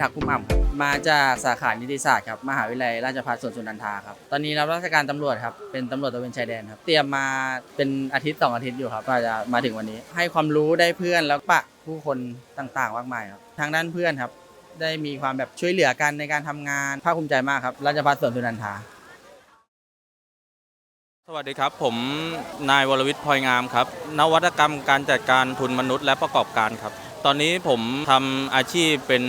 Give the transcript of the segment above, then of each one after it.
ทักษ์ภูมิอ่ำครับมาจากสาขานิติศาสตร์ครับมหาวิทยาลัยราชภัฏสวนสุนันทาครับตอนนี้รับราชการตำรวจครับเป็นตำรวจตระเวนชายแดนครับเตรียมมาเป็นอาทิตย์สองอาทิตย์อยู่ครับกว่าจะมาถึงวันนี้ ให้ความรู้ได้เพื่อนแล้วปะผู้คนต่างๆมากมายครับทางด้านเพื่อนครับได้มีความแบบช่วยเหลือกันในการทำงานภาคภูมิใจมากครับราชภัฏสวนสุนันทา สวัสดีครับ ผมนายวรวิทย์พลอยงามครับ นวัตกรรมการจัดการทุนมนุษย์และประกอบการครับ ตอนนี้ผมทำอาชีพเป็น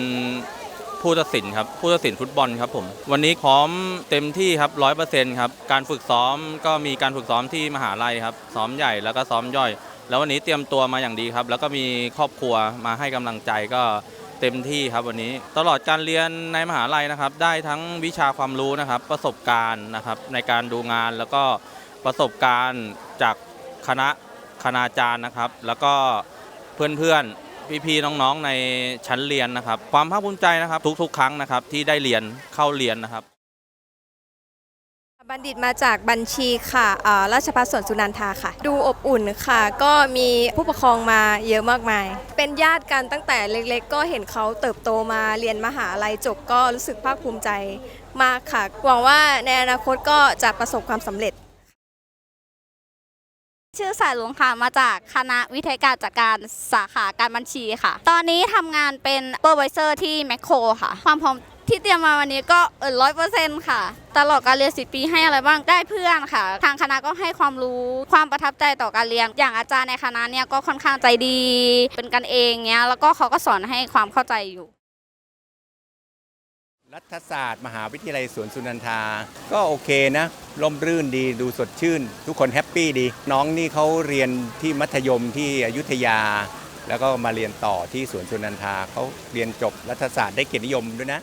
ผู้ตัดสินครับผู้ตัดสินฟุตบอลครับผมวันนี้พร้อมเต็มที่ครับร้อยเปอร์เซ็นต์ครับการฝึกซ้อมก็มีการฝึกซ้อมที่มหาลัยครับซ้อมใหญ่แล้วก็ซ้อมย่อย แล้ววันนี้เตรียมตัวมาอย่างดีครับ แล้วก็มีครอบครัวมาให้กำลังใจก็เต็มที่ครับวันนี้ตลอดการเรียนในมหาลัยนะครับ ได้ทั้งวิชาความรู้นะครับ ประสบการณ์นะครับ ในการดูงานแล้วก็ประสบการณ์จากคณะคณาจารย์นะครับ แล้วก็เพื่อนๆ พี่ๆน้องๆในชั้นเรียนนะครับ ความภาคภูมิใจนะครับ ทุกๆ ครั้งนะครับที่ได้เรียนเข้าเรียนนะครับ บัณฑิตมาจากบัญชีค่ะอ่าราชภัฏสวนสุนันทาค่ะ ดูอบอุ่นค่ะ ก็มีผู้ปกครองมาเยอะมากมาย เป็นญาติกันตั้งแต่เล็กๆ ก็เห็นเขาเติบโตมาเรียนมหาลัยจบก็รู้สึกภาคภูมิใจมากค่ะ หวังว่าในอนาคตก็จะประสบความสำเร็จ ชื่อสายลุงค่ะมาจากคณะวิทยาการจัดการสาขาการบัญชีค่ะ ตอนนี้ทำงานเป็นเปอร์ไวเซอร์ที่แมคโครค่ะ ความพร้อมที่เตรียมมาวันนี้ก็เออร้อยเปอร์เซ็นต์ค่ะ ตลอดการเรียนสิปีให้อะไรบ้างได้เพื่อนค่ะ ทางคณะก็ให้ความรู้ความประทับใจต่อการเรียน อย่างอาจารย์ในคณะเนี่ยก็ค่อนข้างใจดี เป็นกันเองเนี้ยแล้วก็เขาก็สอนให้ความเข้าใจอยู่ รัฐศาสตร์ มหาวิทยาลัยสวนสุนันทา ก็โอเคนะร่มรื่นดีดูสดชื่น ทุกคนแฮปปี้ดี น้องนี่เขาเรียนที่มัธยมที่อยุธยา แล้วก็มาเรียนต่อที่สวนสุนันทาเขาเรียนจบรัฐศาสตร์ได้เกียรตินิยมด้วยนะ